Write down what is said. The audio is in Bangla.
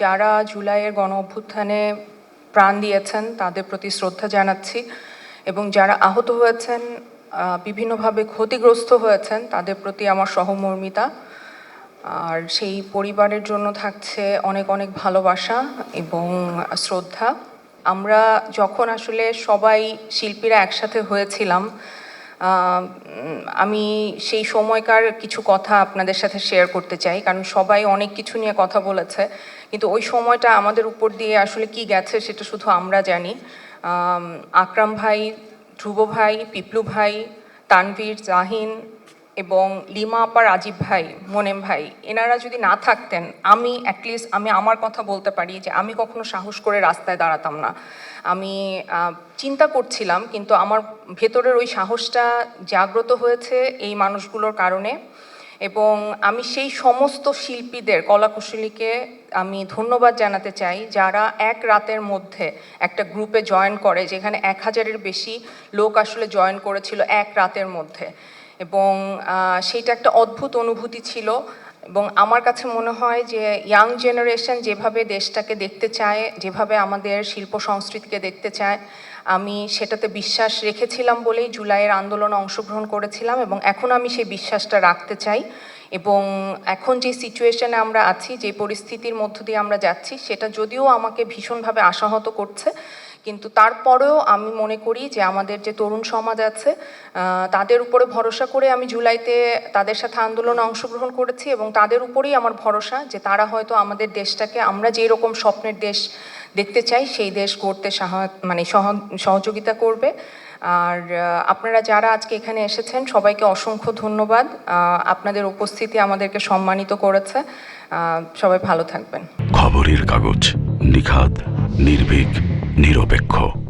যারা জুলাইয়ের গণ অভ্যুত্থানে প্রাণ দিয়েছেন, তাদের প্রতি শ্রদ্ধা জানাচ্ছি এবং যারা আহত হয়েছেন বিভিন্নভাবে ক্ষতিগ্রস্ত হয়েছেন, তাদের প্রতি আমার সহমর্মিতা। আর সেই পরিবারের জন্য থাকছে অনেক অনেক ভালোবাসা এবং শ্রদ্ধা। আমরা যখন আসলে সবাই শিল্পীরা একসাথে হয়েছিলাম আমি সেই সময়কার কিছু কথা আপনাদের সাথে শেয়ার করতে চাই, কারণ সবাই অনেক কিছু নিয়ে কথা বলেছে, কিন্তু ওই সময়টা আমাদের উপর দিয়ে আসলে কি গেছে সেটা শুধু আমরা জানি। আকরাম ভাই, ধ্রুব ভাই, পিপলু ভাই, তানভীর, জাহিন এবং লিমা আপা, রাজীব ভাই, মোনেম ভাই, এনারা যদি না থাকতেন, আমি অ্যাটলিস্ট আমি আমার কথা বলতে পারি যে আমি কখনো সাহস করে রাস্তায় দাঁড়াতাম না। আমি চিন্তা করছিলাম, কিন্তু আমার ভেতরের ওই সাহসটা জাগ্রত হয়েছে এই মানুষগুলোর কারণে। এবং আমি সেই সমস্ত শিল্পীদের, কলাকুশলীকে আমি ধন্যবাদ জানাতে চাই, যারা এক রাতের মধ্যে একটা গ্রুপে জয়েন করে, যেখানে এক হাজারের বেশি লোক আসলে জয়েন করেছিল এক রাতের মধ্যে। এবং সেইটা একটা অদ্ভুত অনুভূতি ছিল। এবং আমার কাছে মনে হয় যে ইয়াং জেনারেশন যেভাবে দেশটাকে দেখতে চায়, যেভাবে আমাদের শিল্প সংস্কৃতিকে দেখতে চায়, আমি সেটাতে বিশ্বাস রেখেছিলাম বলেই জুলাইয়ের আন্দোলনে অংশগ্রহণ করেছিলাম এবং এখন আমি সেই বিশ্বাসটা রাখতে চাই। এবং এখন যে সিচুয়েশনে আমরা আছি, যে পরিস্থিতির মধ্য দিয়ে আমরা যাচ্ছি, সেটা যদিও আমাকে ভীষণভাবে আশাহত করছে কিন্তু তারপরেও আমি মনে করি যে আমাদের যে তরুণ সমাজ আছে তাদের উপরে ভরসা করে আমি জুলাইতে তাদের সাথে আন্দোলনে অংশগ্রহণ করেছি এবং তাদের উপরেই আমার ভরসা যে তারা হয়তো আমাদের দেশটাকে, আমরা যেই রকম স্বপ্নের দেশ দেখতে চাই, সেই দেশ গড়তে সাহা- মানে সহ- সহযোগিতা করবে। আর আপনারা যারা আজকে এখানে এসেছেন, সবাইকে অসংখ্য ধন্যবাদ। আপনাদের উপস্থিতি আমাদেরকে সম্মানিত করেছে। সবাই ভালো থাকবেন। খবরের কাগজ, নিখাদ, নির্ভীক। নিরপেক্ষ।